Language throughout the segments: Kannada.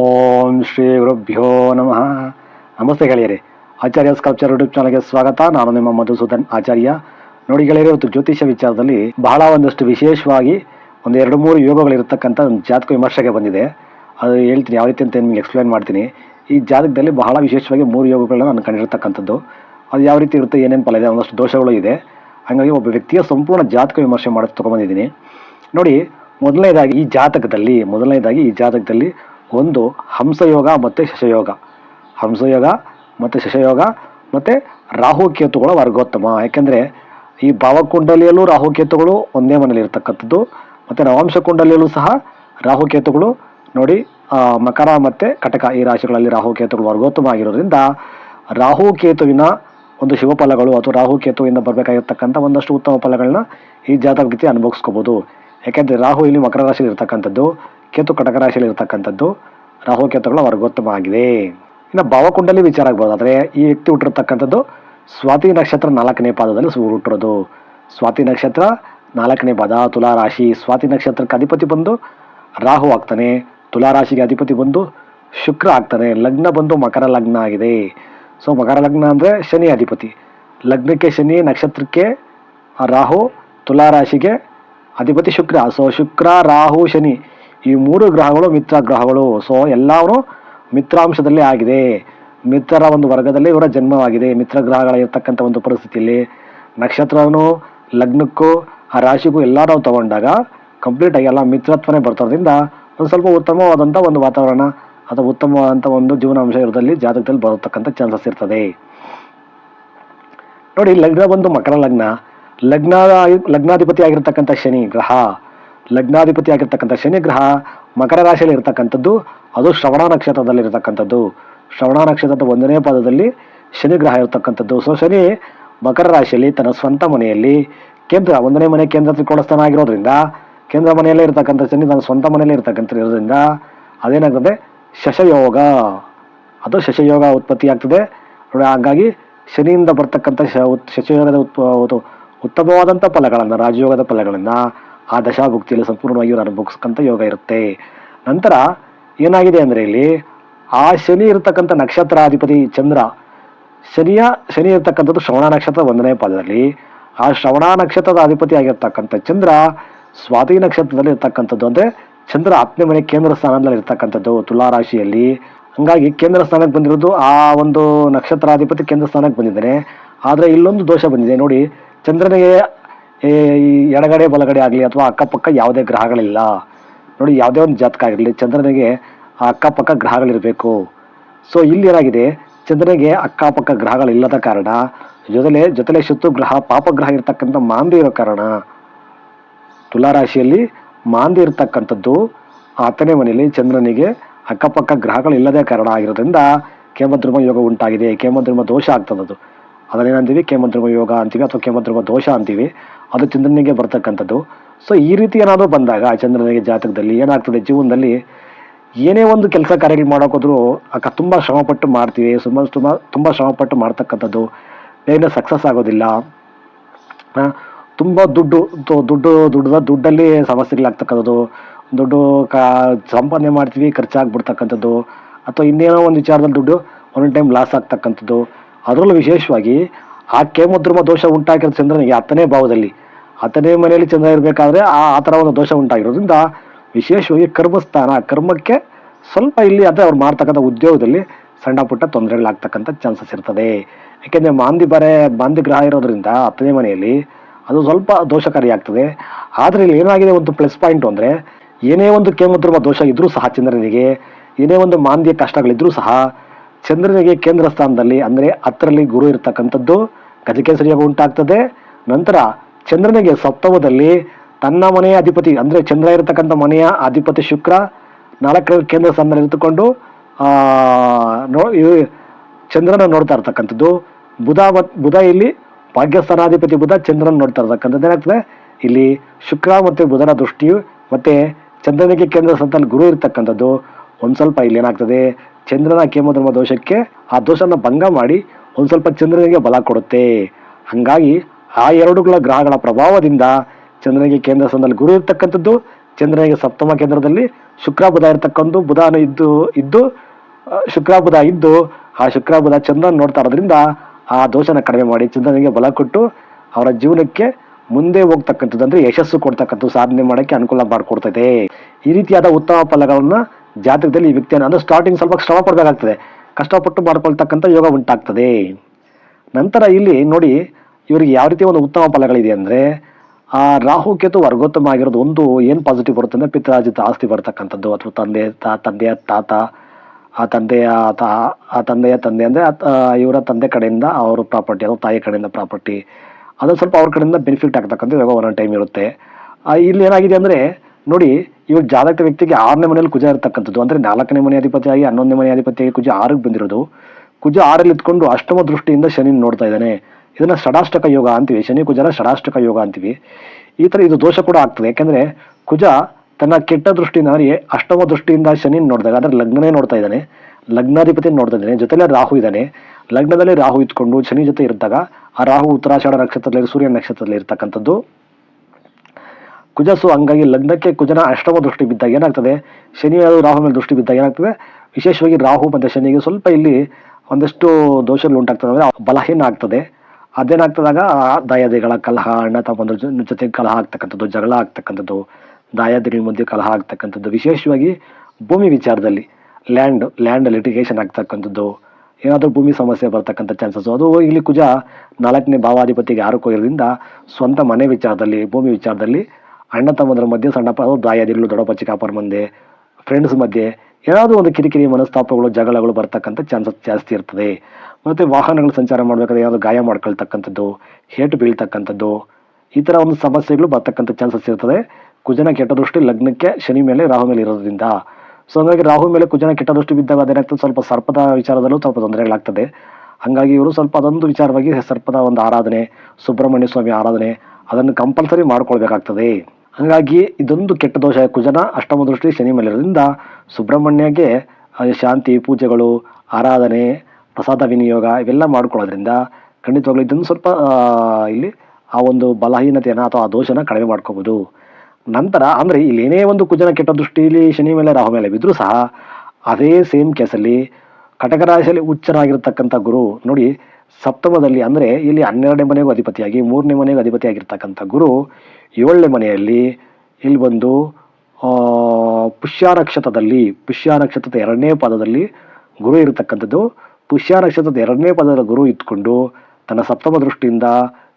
ಓಂ ಶ್ರೀ ಗುರುಭ್ಯೋ ನಮಃ. ನಮಸ್ತೆ ಗೆಳೆಯರೆ, ಆಚಾರ್ಯ ಸ್ಕಲ್ಪ್ಚರ್ ಯೂಟ್ಯೂಬ್ ಚಾನಲ್ಗೆ ಸ್ವಾಗತ. ನಾನು ನಿಮ್ಮ ಮಧುಸೂದನ್ ಆಚಾರ್ಯ. ನೋಡಿ ಗೆಳೆಯರೆ, ಇವತ್ತು ಜ್ಯೋತಿಷ್ಯ ವಿಚಾರದಲ್ಲಿ ಬಹಳ ಒಂದಷ್ಟು ವಿಶೇಷವಾಗಿ ಒಂದು ಎರಡು ಮೂರು ಯೋಗಗಳಿರ್ತಕ್ಕಂಥ ಒಂದು ಜಾತಕ ವಿಮರ್ಶೆಗೆ ಬಂದಿದೆ. ಅದು ಹೇಳ್ತೀನಿ, ಯಾವ ರೀತಿ ಅಂತ ನಿಮಗೆ ಎಕ್ಸ್ಪ್ಲೈನ್ ಮಾಡ್ತೀನಿ. ಈ ಜಾತಕದಲ್ಲಿ ಬಹಳ ವಿಶೇಷವಾಗಿ ಮೂರು ಯೋಗಗಳನ್ನ ನಾನು ಕಂಡಿರ್ತಕ್ಕಂಥದ್ದು. ಅದು ಯಾವ ರೀತಿ ಇರುತ್ತೆ, ಏನೇನು ಫಲ ಇದೆ, ಒಂದಷ್ಟು ದೋಷಗಳು ಇದೆ. ಹಾಗಾಗಿ ಒಬ್ಬ ವ್ಯಕ್ತಿಯ ಸಂಪೂರ್ಣ ಜಾತಕ ವಿಮರ್ಶೆ ಮಾಡೋದು ತೊಗೊಂಬಂದಿದ್ದೀನಿ ನೋಡಿ, ಮೊದಲನೇದಾಗಿ ಈ ಜಾತಕದಲ್ಲಿ, ಮೊದಲನೇದಾಗಿ ಈ ಜಾತಕದಲ್ಲಿ ಒಂದು ಹಂಸಯೋಗ ಮತ್ತು ಶಶಯೋಗ. ಹಂಸಯೋಗ ಮತ್ತು ಶಶಯೋಗ ಮತ್ತು ರಾಹುಕೇತುಗಳ ವರ್ಗೋತ್ತಮ. ಯಾಕೆಂದರೆ ಈ ಭಾವಕುಂಡಲಿಯಲ್ಲೂ ರಾಹುಕೇತುಗಳು ಒಂದೇ ಮನೇಲಿ ಮತ್ತು ನವಾಂಶ ಕುಂಡಲಿಯಲ್ಲೂ ಸಹ ರಾಹುಕೇತುಗಳು ನೋಡಿ ಮಕರ ಮತ್ತು ಕಟಕ ಈ ರಾಶಿಗಳಲ್ಲಿ ರಾಹುಕೇತುಗಳು ವರ್ಗೋತ್ತಮ ಆಗಿರೋದ್ರಿಂದ ರಾಹುಕೇತುವಿನ ಒಂದು ಶಿವಫಲಗಳು ಫಲಗಳು ಅಥವಾ ರಾಹುಕೇತುವಿಂದ ಬರಬೇಕಾಗಿರ್ತಕ್ಕಂಥ ಒಂದಷ್ಟು ಉತ್ತಮ ಫಲಗಳನ್ನ ಈ ಜಾತಕಕ್ಕೆ ಅನುಭವಿಸ್ಕೋಬೋದು. ಯಾಕೆಂದರೆ ರಾಹು ಇಲ್ಲಿ ಮಕರ ರಾಶಿಯಲ್ಲಿ ಇರ್ತಕ್ಕಂಥದ್ದು. ಕೇತು ಕಟಕ ರಾಶಿಯಲ್ಲಿ ಇರ್ತಕ್ಕಂಥದ್ದು ರಾಹು ಕೇತುಗಳ ವರ್ಗೋತ್ತಮ ಆಗಿದೆ ಇನ್ನು ಭಾವಕುಂಡಲಿ ವಿಚಾರ ಆಗ್ಬೋದಾದ್ರೆ, ಈ ವ್ಯಕ್ತಿ ಹುಟ್ಟಿರ್ತಕ್ಕಂಥದ್ದು ಸ್ವಾತಿ ನಕ್ಷತ್ರ ನಾಲ್ಕನೇ ಪಾದದಲ್ಲಿ ಹುಟ್ಟಿರೋದು. ಸ್ವಾತಿ ನಕ್ಷತ್ರ ನಾಲ್ಕನೇ ಪದ, ತುಲಾ ರಾಶಿ. ಸ್ವಾತಿ ನಕ್ಷತ್ರಕ್ಕೆ ಅಧಿಪತಿ ಬಂದು ರಾಹು ಆಗ್ತಾನೆ. ತುಲಾ ರಾಶಿಗೆ ಅಧಿಪತಿ ಬಂದು ಶುಕ್ರ ಆಗ್ತಾನೆ. ಲಗ್ನ ಬಂದು ಮಕರ ಲಗ್ನ ಆಗಿದೆ. ಸೊ, ಮಕರ ಲಗ್ನ ಅಂದರೆ ಶನಿ ಅಧಿಪತಿ. ಲಗ್ನಕ್ಕೆ ಶನಿ, ನಕ್ಷತ್ರಕ್ಕೆ ರಾಹು, ತುಲಾ ರಾಶಿಗೆ ಅಧಿಪತಿ ಶುಕ್ರ. ಸೊ, ಶುಕ್ರ, ರಾಹು, ಶನಿ ಈ ಮೂರು ಗ್ರಹಗಳು ಮಿತ್ರ ಗ್ರಹಗಳು. ಸೊ ಎಲ್ಲವೂ ಮಿತ್ರಾಂಶದಲ್ಲಿ ಆಗಿದೆ. ಮಿತ್ರರ ಒಂದು ವರ್ಗದಲ್ಲಿ ಇವರ ಜನ್ಮವಾಗಿದೆ. ಮಿತ್ರ ಗ್ರಹಗಳ ಇರ್ತಕ್ಕಂಥ ಒಂದು ಪರಿಸ್ಥಿತಿಯಲ್ಲಿ ನಕ್ಷತ್ರವನ್ನು ಲಗ್ನಕ್ಕೂ, ಆ ರಾಶಿಗೂ ಎಲ್ಲ ನಾವು ತಗೊಂಡಾಗ ಕಂಪ್ಲೀಟ್ ಆಗಿ ಎಲ್ಲ ಮಿತ್ರತ್ವನೇ ಬರ್ತದ್ರಿಂದ ಒಂದು ಸ್ವಲ್ಪ ಉತ್ತಮವಾದಂಥ ಒಂದು ವಾತಾವರಣ ಅಥವಾ ಉತ್ತಮವಾದಂಥ ಒಂದು ಜೀವನಾಂಶ ಇರೋದ್ರಲ್ಲಿ ಜಾತಕದಲ್ಲಿ ಬರತಕ್ಕಂಥ ಚಾನ್ಸಸ್ ಇರ್ತದೆ. ನೋಡಿ, ಲಗ್ನ ಬಂದು ಮಕರ ಲಗ್ನ. ಲಗ್ನ, ಲಗ್ನಾಧಿಪತಿ ಆಗಿರ್ತಕ್ಕಂಥ ಶನಿ, ಗ್ರಹ. ಲಗ್ನಾಧಿಪತಿ ಆಗಿರ್ತಕ್ಕಂಥ ಶನಿಗ್ರಹ ಮಕರ ರಾಶಿಯಲ್ಲಿ ಇರ್ತಕ್ಕಂಥದ್ದು, ಅದು ಶ್ರವಣ ನಕ್ಷತ್ರದಲ್ಲಿ ಇರತಕ್ಕಂಥದ್ದು. ಶ್ರವಣ ನಕ್ಷತ್ರದ ಒಂದನೇ ಪಾದದಲ್ಲಿ ಶನಿಗ್ರಹ ಇರತಕ್ಕಂಥದ್ದು. ಸೊ ಶನಿ ಮಕರ ರಾಶಿಯಲ್ಲಿ ತನ್ನ ಸ್ವಂತ ಮನೆಯಲ್ಲಿ, ಕೇಂದ್ರ, ಒಂದನೇ ಮನೆ ಕೇಂದ್ರ ತ್ರಿಕೋಣ ಸ್ಥಾನ ಆಗಿರೋದ್ರಿಂದ ಕೇಂದ್ರ ಮನೆಯಲ್ಲೇ ಇರತಕ್ಕಂಥ ಶನಿ ತನ್ನ ಸ್ವಂತ ಮನೆಯಲ್ಲೇ ಇರತಕ್ಕಂಥ ಇರೋದ್ರಿಂದ, ಅದೇನಾಗ್ತದೆ? ಶಶಯೋಗ. ಅದು ಶಶಯೋಗ ಉತ್ಪತ್ತಿ ಆಗ್ತದೆ ಹಾಗಾಗಿ ಶನಿಯಿಂದ ಬರ್ತಕ್ಕಂಥ ಶ ಉತ್- ಶಶಯೋಗದ ಉತ್ಪ ಉತ್- ಉತ್ತಮವಾದಂಥ ಫಲಗಳನ್ನು, ರಾಜಯೋಗದ ಫಲಗಳನ್ನು ಆ ದಶಾಭುಕ್ತಿಯಲ್ಲಿ ಸಂಪೂರ್ಣವಾಗಿ ಇವರು ಅನುಭವಿಸ್ಕಂತ ಯೋಗ ಇರುತ್ತೆ. ನಂತರ ಏನಾಗಿದೆ ಅಂದರೆ ಇಲ್ಲಿ ಆ ಶನಿ ಇರತಕ್ಕಂಥ ನಕ್ಷತ್ರಾಧಿಪತಿ ಚಂದ್ರ ಶನಿಯ, ಶನಿ ಇರ್ತಕ್ಕಂಥದ್ದು ಶ್ರವಣ ನಕ್ಷತ್ರ ಒಂದನೇ ಪಾದದಲ್ಲಿ. ಆ ಶ್ರವಣ ನಕ್ಷತ್ರದ ಅಧಿಪತಿ ಆಗಿರ್ತಕ್ಕಂಥ ಚಂದ್ರ ಸ್ವಾತಿ ನಕ್ಷತ್ರದಲ್ಲಿ ಇರ್ತಕ್ಕಂಥದ್ದು ಅಂದರೆ ಚಂದ್ರ ಹತ್ತನೇ ಮನೆ ಕೇಂದ್ರ ಸ್ಥಾನದಲ್ಲಿ ಇರ್ತಕ್ಕಂಥದ್ದು ತುಲಾ ರಾಶಿಯಲ್ಲಿ. ಹಂಗಾಗಿ ಕೇಂದ್ರ ಸ್ಥಾನಕ್ಕೆ ಬಂದಿರೋದು ಆ ಒಂದು ನಕ್ಷತ್ರಾಧಿಪತಿ ಕೇಂದ್ರ ಸ್ಥಾನಕ್ಕೆ ಬಂದಿದ್ದಾನೆ. ಆದರೆ ಇಲ್ಲೊಂದು ದೋಷ ಬಂದಿದೆ. ನೋಡಿ, ಚಂದ್ರನಿಗೆ ಎಡಗಡೆ ಬಲಗಡೆ ಆಗಲಿ ಅಥವಾ ಅಕ್ಕಪಕ್ಕ ಯಾವುದೇ ಗ್ರಹಗಳಿಲ್ಲ. ನೋಡಿ, ಯಾವುದೇ ಒಂದು ಜಾತಕ ಆಗಿರಲಿ, ಚಂದ್ರನಿಗೆ ಅಕ್ಕಪಕ್ಕ ಗ್ರಹಗಳಿರಬೇಕು. ಸೊ ಇಲ್ಲಿ ಏನಾಗಿದೆ? ಚಂದ್ರನಿಗೆ ಅಕ್ಕಪಕ್ಕ ಗ್ರಹಗಳಿಲ್ಲದ ಕಾರಣ, ಜೊತೆಲೆ ಜೊತೆಲೆ ಶತ್ರು ಗ್ರಹ ಪಾಪಗ್ರಹ ಇರತಕ್ಕಂಥ ಮಾಂದಿ ಇರೋ ಕಾರಣ. ತುಲಾರಾಶಿಯಲ್ಲಿ ಮಾಂದಿ ಇರತಕ್ಕಂಥದ್ದು ಆತನೇ ಮನೆಯಲ್ಲಿ ಚಂದ್ರನಿಗೆ ಅಕ್ಕಪಕ್ಕ ಗ್ರಹಗಳು ಇಲ್ಲದೇ ಕಾರಣ ಆಗಿರೋದ್ರಿಂದ ಕೇಮಧ್ರಮ ಯೋಗ ಉಂಟಾಗಿದೆ. ಕೇಮಧ್ರಮ ದೋಷ ಆಗ್ತದದು. ಅದನ್ನೇನಂತೀವಿ? ಕೇಮಧ್ರಮ ಯೋಗ ಅಂತೀವಿ ಅಥವಾ ಕೇಮಧ್ರಮ ದೋಷ ಅಂತೀವಿ? ಅದು ಚಂದ್ರನಿಗೆ ಬರ್ತಕ್ಕಂಥದ್ದು. ಸೊ ಈ ರೀತಿ ಏನಾದರೂ ಬಂದಾಗ ಆ ಚಂದ್ರನಿಗೆ ಜಾತಕದಲ್ಲಿ ಏನಾಗ್ತದೆ? ಜೀವನದಲ್ಲಿ ಏನೇ ಒಂದು ಕೆಲಸ ಕಾರ್ಯಗಳು ಮಾಡೋಕ್ಕೋದ್ರೂ ಅಕ್ಕ ತುಂಬ ಶ್ರಮಪಟ್ಟು ಮಾಡ್ತೀವಿ. ತುಂಬ ತುಂಬ ತುಂಬ ಶ್ರಮಪಟ್ಟು ಮಾಡ್ತಕ್ಕಂಥದ್ದು. ಬೇಗನೆ ಸಕ್ಸಸ್ ಆಗೋದಿಲ್ಲ. ತುಂಬ ದುಡ್ಡು ದುಡ್ಡು, ದುಡ್ಡದ ದುಡ್ಡಲ್ಲಿ ಸಮಸ್ಯೆಗಳಾಗ್ತಕ್ಕಂಥದ್ದು. ದುಡ್ಡು ಕಾ, ಸಂಪಾದನೆ ಮಾಡ್ತೀವಿ, ಖರ್ಚಾಗ್ಬಿಡ್ತಕ್ಕಂಥದ್ದು. ಅಥವಾ ಇನ್ನೇನೋ ಒಂದು ವಿಚಾರದಲ್ಲಿ ದುಡ್ಡು ಒಂದೊಂದು ಟೈಮ್ ಲಾಸ್ ಆಗ್ತಕ್ಕಂಥದ್ದು. ಅದರಲ್ಲೂ ವಿಶೇಷವಾಗಿ ಆ ಕೇಮದ್ರಮ ದೋಷ ಉಂಟಾಗಿರೋ ಚಂದ್ರನಿಗೆ ಹತ್ತನೇ ಭಾವದಲ್ಲಿ ಹತ್ತನೇ ಮನೆಯಲ್ಲಿ ಚಂದ್ರ ಇರಬೇಕಾದ್ರೆ ಆ ಆ ಥರ ಒಂದು ದೋಷ ಉಂಟಾಗಿರೋದ್ರಿಂದ ವಿಶೇಷವಾಗಿ ಕರ್ಮಸ್ಥಾನ, ಕರ್ಮಕ್ಕೆ ಸ್ವಲ್ಪ ಇಲ್ಲಿ ಅದೇ ಅವ್ರು ಮಾಡ್ತಕ್ಕಂಥ ಉದ್ಯೋಗದಲ್ಲಿ ಸಣ್ಣ ಪುಟ್ಟ ತೊಂದರೆಗಳಾಗ್ತಕ್ಕಂಥ ಚಾನ್ಸಸ್ ಇರ್ತದೆ. ಯಾಕೆಂದರೆ ಮಾಂದಿ ಬರೆ, ಮಾಂದಿ ಗ್ರಹ ಇರೋದ್ರಿಂದ ಹತ್ತನೇ ಮನೆಯಲ್ಲಿ ಅದು ಸ್ವಲ್ಪ ದೋಷಕಾರಿ ಆಗ್ತದೆ. ಆದರೆ ಇಲ್ಲಿ ಏನಾಗಿದೆ ಒಂದು ಪ್ಲಸ್ ಪಾಯಿಂಟ್ ಅಂದರೆ ಏನೇ ಒಂದು ಕೇಮದ್ರುಮ ದೋಷ ಇದ್ದರೂ ಸಹ ಚಂದ್ರನಿಗೆ, ಏನೇ ಒಂದು ಮಾಂದಿಯ ಕಷ್ಟಗಳಿದ್ರೂ ಸಹ ಚಂದ್ರನಿಗೆ ಕೇಂದ್ರ ಸ್ಥಾನದಲ್ಲಿ ಅಂದರೆ ಹತ್ತರಲ್ಲಿ ಗುರು ಇರ್ತಕ್ಕಂಥದ್ದು ಗಜಿಕೆ ಯೋಗ ಉಂಟಾಗ್ತದೆ. ನಂತರ ಚಂದ್ರನಿಗೆ ಸಪ್ತಮದಲ್ಲಿ ತನ್ನ ಮನೆಯ ಅಧಿಪತಿ, ಅಂದರೆ ಚಂದ್ರ ಇರತಕ್ಕಂಥ ಮನೆಯ ಅಧಿಪತಿ ಶುಕ್ರ ನಾಲ್ಕರಲ್ಲಿ ಕೇಂದ್ರ ಸ್ಥಾನದಲ್ಲಿ ಇರ್ತುಕೊಂಡು ನೋ ಚಂದ್ರನ ನೋಡ್ತಾ ಇರ್ತಕ್ಕಂಥದ್ದು. ಬುಧ ಬುಧ ಇಲ್ಲಿ ಭಾಗ್ಯಸ್ಥಾನಾಧಿಪತಿ ಬುಧ ಚಂದ್ರನ ನೋಡ್ತಾ ಇರ್ತಕ್ಕಂಥದ್ದು. ಏನಾಗ್ತದೆ? ಇಲ್ಲಿ ಶುಕ್ರ ಮತ್ತು ಬುಧನ ದೃಷ್ಟಿಯು, ಮತ್ತೆ ಚಂದ್ರನಿಗೆ ಕೇಂದ್ರ ಸ್ಥಾನದಲ್ಲಿ ಗುರು ಇರ್ತಕ್ಕಂಥದ್ದು. ಒಂದು ಸ್ವಲ್ಪ ಇಲ್ಲಿ ಏನಾಗ್ತದೆ? ಚಂದ್ರನ ಕೇಮಧರ್ಮ ದೋಷಕ್ಕೆ ಆ ದೋಷನ ಭಂಗ ಮಾಡಿ ಒಂದು ಸ್ವಲ್ಪ ಚಂದ್ರನಿಗೆ ಬಲ ಕೊಡುತ್ತೆ. ಹಂಗಾಗಿ ಆ ಎರಡುಗಳ ಗ್ರಹಗಳ ಪ್ರಭಾವದಿಂದ ಚಂದ್ರನಿಗೆ ಕೇಂದ್ರ ಸ್ಥಾನದಲ್ಲಿ ಗುರು ಇರ್ತಕ್ಕಂಥದ್ದು, ಚಂದ್ರನಿಗೆ ಸಪ್ತಮ ಕೇಂದ್ರದಲ್ಲಿ ಶುಕ್ರ ಬುಧ ಇರ್ತಕ್ಕಂಥ ಬುಧನ ಇದ್ದು ಇದ್ದು ಶುಕ್ರ ಬುಧ ಇದ್ದು, ಆ ಶುಕ್ರ ಬುಧ ಚಂದ್ರನ ನೋಡ್ತಾ ಇರೋದ್ರಿಂದ ಆ ದೋಷನ ಕಡಿಮೆ ಮಾಡಿ ಚಂದ್ರನಿಗೆ ಬಲ ಕೊಟ್ಟು ಅವರ ಜೀವನಕ್ಕೆ ಮುಂದೆ ಹೋಗ್ತಕ್ಕಂಥದ್ದು ಅಂದ್ರೆ ಯಶಸ್ಸು ಕೊಡ್ತಕ್ಕಂಥದ್ದು ಸಾಧನೆ ಮಾಡೋಕ್ಕೆ ಅನುಕೂಲ ಮಾಡಿಕೊಡ್ತದೆ. ಈ ರೀತಿಯಾದ ಉತ್ತಮ ಫಲಗಳನ್ನ ಜಾತಕದಲ್ಲಿ ಈ ವ್ಯಕ್ತಿಯನ್ನು ಅಂದ್ರೆ ಸ್ಟಾರ್ಟಿಂಗ್ ಸ್ವಲ್ಪ ಶ್ರಮ ಪಡಬೇಕಾಗ್ತದೆ. ಕಷ್ಟಪಟ್ಟು ಮಾಡ್ಕೊಳ್ತಕ್ಕಂಥ ಯೋಗ ಉಂಟಾಗ್ತದೆ. ನಂತರ ಇಲ್ಲಿ ನೋಡಿ ಇವರಿಗೆ ಯಾವ ರೀತಿ ಒಂದು ಉತ್ತಮ ಫಲಗಳಿದೆ ಅಂದ್ರೆ, ಆ ರಾಹು ಕೇತು ವರ್ಗೋತ್ತಮ ಆಗಿರೋದು ಒಂದು ಏನು ಪಾಸಿಟಿವ್ ಬರುತ್ತೆ ಅಂದ್ರೆ ಪಿತ್ರಾಜಿತ ಆಸ್ತಿ ಬರ್ತಕ್ಕಂಥದ್ದು, ಅಥವಾ ತಂದೆ, ತಾ, ತಂದೆಯ ತಾತ, ಆ ತಂದೆಯ ತಾ, ಆ ತಂದೆಯ ತಂದೆ ಅಂದ್ರೆ ಇವರ ತಂದೆ ಕಡೆಯಿಂದ ಅವರ ಪ್ರಾಪರ್ಟಿ ಅಥವಾ ತಾಯಿ ಕಡೆಯಿಂದ ಪ್ರಾಪರ್ಟಿ ಅದು ಸ್ವಲ್ಪ ಅವ್ರ ಕಡೆಯಿಂದ ಬೆನಿಫಿಟ್ ಆಗ್ತಕ್ಕಂಥ ಇವಾಗ ಒಂದೊಂದು ಟೈಮ್ ಇರುತ್ತೆ. ಇಲ್ಲಿ ಏನಾಗಿದೆ ಅಂದ್ರೆ, ನೋಡಿ, ಇವಾಗ ಜಾತಕ ವ್ಯಕ್ತಿಗೆ ಆರನೇ ಮನೆಯಲ್ಲಿ ಕುಜ ಇರತಕ್ಕಂಥದ್ದು, ಅಂದ್ರೆ ನಾಲ್ಕನೇ ಮನೆ ಅಧಿಪತಿಯಾಗಿ, ಹನ್ನೊಂದನೇ ಮನೆ ಅಧಿಪತಿಯಾಗಿ ಕುಜ ಆರಿಗೆ ಬಂದಿರೋದು. ಕುಜ ಆರಲ್ಲಿ ಇದ್ಕೊಂಡು ಅಷ್ಟಮ ದೃಷ್ಟಿಯಿಂದ ಶನಿ ನೋಡ್ತಾ ಇದ್ದಾನೆ. ಇದನ್ನ ಷಡಾಷ್ಟಕ ಯೋಗ ಅಂತೀವಿ. ಶನಿ ಕುಜನ ಷಡಾಷ್ಟಕ ಯೋಗ ಅಂತೀವಿ. ಈ ಥರ ಇದು ದೋಷ ಕೂಡ ಆಗ್ತದೆ. ಯಾಕೆಂದರೆ ಕುಜ ತನ್ನ ಕೆಟ್ಟ ದೃಷ್ಟಿಯಿಂದ ಅಂದರೆ ಅಷ್ಟಮ ದೃಷ್ಟಿಯಿಂದ ಶನಿ ನೋಡಿದಾಗ, ಅಂದರೆ ಲಗ್ನನೇ ನೋಡ್ತಾ ಇದ್ದಾನೆ. ಲಗ್ನಾಧಿಪತಿ ನೋಡ್ತಾ ಇದ್ದಾನೆ. ಜೊತೆಲೆ ರಾಹು ಇದ್ದಾನೆ. ಲಗ್ನದಲ್ಲಿ ರಾಹು ಇದ್ಕೊಂಡು ಶನಿ ಜೊತೆ ಇರ್ತಾಗ ಆ ರಾಹು ಉತ್ತರಾಷಾಢ ನಕ್ಷತ್ರದಲ್ಲಿ, ಸೂರ್ಯ ನಕ್ಷತ್ರದಲ್ಲಿ ಇರ್ತಕ್ಕಂಥದ್ದು. ಕುಜಸು ಹಂಗಾಗಿ ಲಗ್ನಕ್ಕೆ ಕುಜನ ಅಷ್ಟಮ ದೃಷ್ಟಿ ಬಿದ್ದಾಗ ಏನಾಗ್ತದೆ? ಶನಿ ರಾಹು ಮೇಲೆ ದೃಷ್ಟಿ ಬಿದ್ದಾಗ ಏನಾಗ್ತದೆ? ವಿಶೇಷವಾಗಿ ರಾಹು ಮತ್ತು ಶನಿಗೆ ಸ್ವಲ್ಪ ಇಲ್ಲಿ ಒಂದಷ್ಟು ದೋಷಗಳು ಉಂಟಾಗ್ತದೆ ಅಂದರೆ ಬಲಹೀನ ಆಗ್ತದೆ. ಅದೇನಾಗ್ತದಾಗ ಆ ದಾಯಾದಿಗಳ ಕಲಹ, ಅಣ್ಣ, ತಮ್ಮಂದ್ರ ಜೊ- ಜೊತೆ ಕಲಹ ಆಗ್ತಕ್ಕಂಥದ್ದು, ಜಗಳ ಆಗ್ತಕ್ಕಂಥದ್ದು ದಾಯಾದಿಗಳ ಮಧ್ಯೆ ಕಲಹ ಆಗ್ತಕ್ಕಂಥದ್ದು, ವಿಶೇಷವಾಗಿ ಭೂಮಿ ವಿಚಾರದಲ್ಲಿ, ಲ್ಯಾಂಡ್ ಲ್ಯಾಂಡ್ ಲಿಟಿಗೇಷನ್ ಆಗ್ತಕ್ಕಂಥದ್ದು, ಏನಾದರೂ ಭೂಮಿ ಸಮಸ್ಯೆ ಬರ್ತಕ್ಕಂಥ ಚಾನ್ಸಸ್ ಅದು ಇಲ್ಲಿ ಕುಜ ನಾಲ್ಕನೇ ಭಾವಾಧಿಪತಿಗೆ ಯಾರು ಇರೋದ್ರಿಂದ ಸ್ವಂತ ಮನೆ ವಿಚಾರದಲ್ಲಿ, ಭೂಮಿ ವಿಚಾರದಲ್ಲಿ, ಅಣ್ಣ, ತಮ್ಮಂದ್ರ ಮಧ್ಯೆ ಸಣ್ಣ ಪ, ಅದು ದಾಯಾದಿಗಳು ದೊಡ್ಡಪ್ಪ ಚಿಕ್ಕಪ್ಪರ ಮುಂದೆ ಫ್ರೆಂಡ್ಸ್ ಮಧ್ಯೆ, ಏನಾದರೂ ಒಂದು ಕಿರಿಕಿರಿ ಮನಸ್ತಾಪಗಳು, ಜಗಳಗಳು ಬರ್ತಕ್ಕಂಥ ಚಾನ್ಸಸ್ ಜಾಸ್ತಿ ಇರ್ತದೆ. ಮತ್ತೆ ವಾಹನಗಳು ಸಂಚಾರ ಮಾಡ್ಬೇಕಾದ್ರೆ ಏನಾದ್ರು ಗಾಯ ಮಾಡ್ಕೊಳ್ತಕ್ಕಂಥದ್ದು, ಹೇಟು ಬೀಳ್ತಕ್ಕಂಥದ್ದು, ಈ ಥರ ಒಂದು ಸಮಸ್ಯೆಗಳು ಬರ್ತಕ್ಕಂಥ ಚಾನ್ಸಸ್ ಇರ್ತದೆ. ಕುಜನ ಕೆಟ್ಟ ದೃಷ್ಟಿ ಲಗ್ನಕ್ಕೆ ಶನಿ ಮೇಲೆ ರಾಹು ಮೇಲೆ ಇರೋದ್ರಿಂದ. ಸೊ ಹಾಗಾಗಿ ರಾಹು ಮೇಲೆ ಕುಜನ ಕೆಟ್ಟ ದೃಷ್ಟಿ ಬಿದ್ದಾಗ ಅದೇನಾಗ್ತದೆ? ಸ್ವಲ್ಪ ಸರ್ಪದ ವಿಚಾರದಲ್ಲೂ ಸ್ವಲ್ಪ ತೊಂದರೆಗಳಾಗ್ತದೆ. ಹಾಗಾಗಿ ಇವರು ಸ್ವಲ್ಪ ಅದೊಂದು ವಿಚಾರವಾಗಿ ಸರ್ಪದ ಒಂದು ಆರಾಧನೆ, ಸುಬ್ರಹ್ಮಣ್ಯ ಸ್ವಾಮಿ ಆರಾಧನೆ, ಅದನ್ನು ಕಂಪಲ್ಸರಿ ಮಾಡ್ಕೊಳ್ಬೇಕಾಗ್ತದೆ. ಹಾಗಾಗಿ ಇದೊಂದು ಕೆಟ್ಟ ದೋಷ ಕುಜನ ಅಷ್ಟಮ ದೃಷ್ಟಿ ಶನಿ ಮೇಲೆ ಇರೋದ್ರಿಂದ ಸುಬ್ರಹ್ಮಣ್ಯಗೆ ಶಾಂತಿ, ಪೂಜೆಗಳು, ಆರಾಧನೆ ಪ್ರಸಾದ ವಿನಿಯೋಗ ಇವೆಲ್ಲ ಮಾಡ್ಕೊಳ್ಳೋದ್ರಿಂದ ಖಂಡಿತವಾಗ್ಲೂ ಇದನ್ನು ಸ್ವಲ್ಪ ಇಲ್ಲಿ ಆ ಒಂದು ಬಲಹೀನತೆಯನ್ನು ಅಥವಾ ಆ ದೋಷನ ಕಡಿಮೆ ಮಾಡ್ಕೋಬಹುದು ನಂತರ, ಅಂದ್ರೆ ಇಲ್ಲಿ ಏನೇ ಒಂದು ಕುಜನ ಕೆಟ್ಟ ದೃಷ್ಟಿಯಲ್ಲಿ ಶನಿ ಮೇಲೆ ರಾಹು ಮೇಲೆ ಬಿದ್ದರೂ ಸಹ ಅದೇ ಸೇಮ್ ಕೇಸಲ್ಲಿ ಕಟಕ ರಾಶಿಯಲ್ಲಿ ಉಚ್ಚರಾಗಿರ್ತಕ್ಕಂಥ ಗುರು ನೋಡಿ ಸಪ್ತಮದಲ್ಲಿ ಅಂದ್ರೆ ಇಲ್ಲಿ ಹನ್ನೆರಡನೇ ಮನೆಗೂ ಅಧಿಪತಿಯಾಗಿ, ಮೂರನೇ ಮನೆಗೂ ಅಧಿಪತಿಯಾಗಿರ್ತಕ್ಕಂಥ ಗುರು ಏಳನೇ ಮನೆಯಲ್ಲಿ ಇಲ್ಲಿ ಬಂದು ಪುಷ್ಯ ನಕ್ಷತ್ರದಲ್ಲಿ ಪುಷ್ಯ ನಕ್ಷತ್ರದ ಎರಡನೇ ಪದದಲ್ಲಿ ಗುರು ಇರತಕ್ಕಂಥದ್ದು. ಪುಷ್ಯ ನಕ್ಷತ್ರದ ಎರಡನೇ ಪದದ ಗುರು ಇಟ್ಕೊಂಡು ತನ್ನ ಸಪ್ತಮ ದೃಷ್ಟಿಯಿಂದ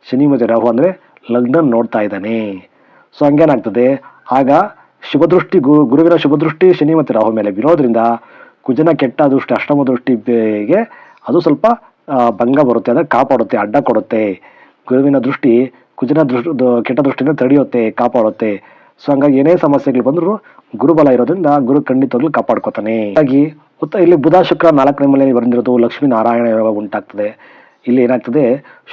ಶನಿ ಮತ್ತು ರಾಹು ಅಂದರೆ ಲಗ್ನ ನೋಡ್ತಾ ಇದ್ದಾನೆ. ಸೊ ಹಂಗೇನಾಗ್ತದೆ ಆಗ ಶುಭದೃಷ್ಟಿ ಗು, ಗುರುವಿನ ಶುಭದೃಷ್ಟಿ ಶನಿ ಮತ್ತು ರಾಹು ಮೇಲೆ ಬೀರೋದ್ರಿಂದ ಕುಜನ ಕೆಟ್ಟ ದೃಷ್ಟಿ, ಅಷ್ಟಮ ದೃಷ್ಟಿಗೆ ಅದು ಸ್ವಲ್ಪ ಭಂಗ ಬರುತ್ತೆ ಅಂದ್ರೆ ಕಾಪಾಡುತ್ತೆ, ಅಡ್ಡ ಕೊಡುತ್ತೆ. ಗುರುವಿನ ದೃಷ್ಟಿ ಕುಜನ ದೃಷ್ಟಿ ಕೆಟ್ಟ ದೃಷ್ಟಿಯಿಂದ ತಡೆಯುತ್ತೆ, ಕಾಪಾಡುತ್ತೆ. ಸೊ ಹಂಗಾಗಿ ಏನೇ ಸಮಸ್ಯೆಗಳು ಬಂದ್ರು ಗುರುಬಲ ಇರೋದ್ರಿಂದ ಗುರು ಖಂಡಿತವಾಗ್ಲು ಕಾಪಾಡ್ಕೋತಾನೆ. ಹಾಗಾಗಿ ಇಲ್ಲಿ ಬುಧ, ಶುಕ್ರ ನಾಲ್ಕನೇ ಮನೆಯಲ್ಲಿ ಬಂದಿರೋದು, ಲಕ್ಷ್ಮೀ ನಾರಾಯಣ ಯೋಗ ಉಂಟಾಗ್ತದೆ. ಇಲ್ಲಿ ಏನಾಗ್ತದೆ,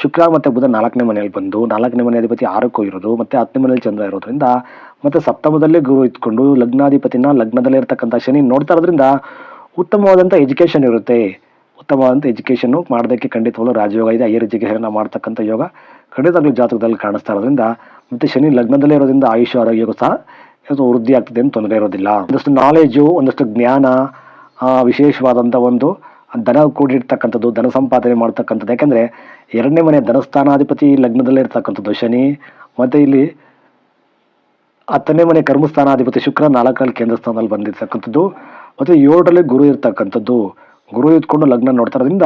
ಶುಕ್ರ ಮತ್ತೆ ಬುಧ ನಾಲ್ಕನೇ ಮನೆಯಲ್ಲಿ ಬಂದು, ನಾಲ್ಕನೇ ಮನೆ ಅಧಿಪತಿ ಆರಕ್ಕೂ ಇರೋದು, ಮತ್ತೆ ಹತ್ತನೇ ಮನೆಯಲ್ಲಿ ಚಂದ್ರ ಇರೋದ್ರಿಂದ, ಮತ್ತೆ ಸಪ್ತಮದಲ್ಲೇ ಗುರು ಇಟ್ಕೊಂಡು ಲಗ್ನಾಧಿಪತಿನ ಲಗ್ನದಲ್ಲೇ ಇರತಕ್ಕಂಥ ಶನಿ ನೋಡ್ತಾ ಇರೋದ್ರಿಂದ ಉತ್ತಮವಾದಂಥ ಎಜುಕೇಶನ್ ಇರುತ್ತೆ. ಉತ್ತಮವಾದಂಥ ಎಜುಕೇಶನ್ ಮಾಡೋದಕ್ಕೆ ಖಂಡಿತವಾಗ್ಲೂ ರಾಜಯೋಗ ಇದೆ. ಹೈಯರ್ ಎಜುಕೇಶನ್ ಮಾಡ್ತಕ್ಕಂಥ ಯೋಗ ಖಂಡಿತವಾಗ್ಲೂ ಜಾತಕದಲ್ಲಿ ಕಾಣಿಸ್ತಾ ಇರೋದ್ರಿಂದ, ಮತ್ತೆ ಶನಿ ಲಗ್ನದಲ್ಲೇ ಇರೋದ್ರಿಂದ ಆಯುಷ್ಯ, ಆರೋಗ್ಯಕ್ಕೂ ಸಹ ಇದು ವೃದ್ಧಿ ಆಗ್ತದೆ ಅಂತ ತೊಂದರೆ ಇರೋದಿಲ್ಲ. ಒಂದಷ್ಟು ನಾಲೆಜು ಒಂದಷ್ಟು ಜ್ಞಾನ ವಿಶೇಷವಾದಂಥ ಒಂದು ಧನ ಕೂಡಿರ್ತಕ್ಕಂಥದ್ದು ಧನ ಸಂಪಾದನೆ ಮಾಡ್ತಕ್ಕಂಥದ್ದು. ಯಾಕಂದ್ರೆ ಎರಡನೇ ಮನೆ ಧನಸ್ಥಾನಾಧಿಪತಿ ಲಗ್ನದಲ್ಲೇ ಇರ್ತಕ್ಕಂಥದ್ದು ಶನಿ. ಮತ್ತು ಇಲ್ಲಿ ಹತ್ತನೇ ಮನೆ ಕರ್ಮಸ್ಥಾನಾಧಿಪತಿ ಶುಕ್ರ ನಾಲ್ಕರಲ್ಲಿ ಕೇಂದ್ರ ಸ್ಥಾನದಲ್ಲಿ ಬಂದಿರ್ತಕ್ಕಂಥದ್ದು. ಮತ್ತು ಏಳರಲ್ಲಿ ಗುರು ಇರ್ತಕ್ಕಂಥದ್ದು. ಗುರು ಇದ್ಕೊಂಡು ಲಗ್ನ ನೋಡ್ತಾರೋದ್ರಿಂದ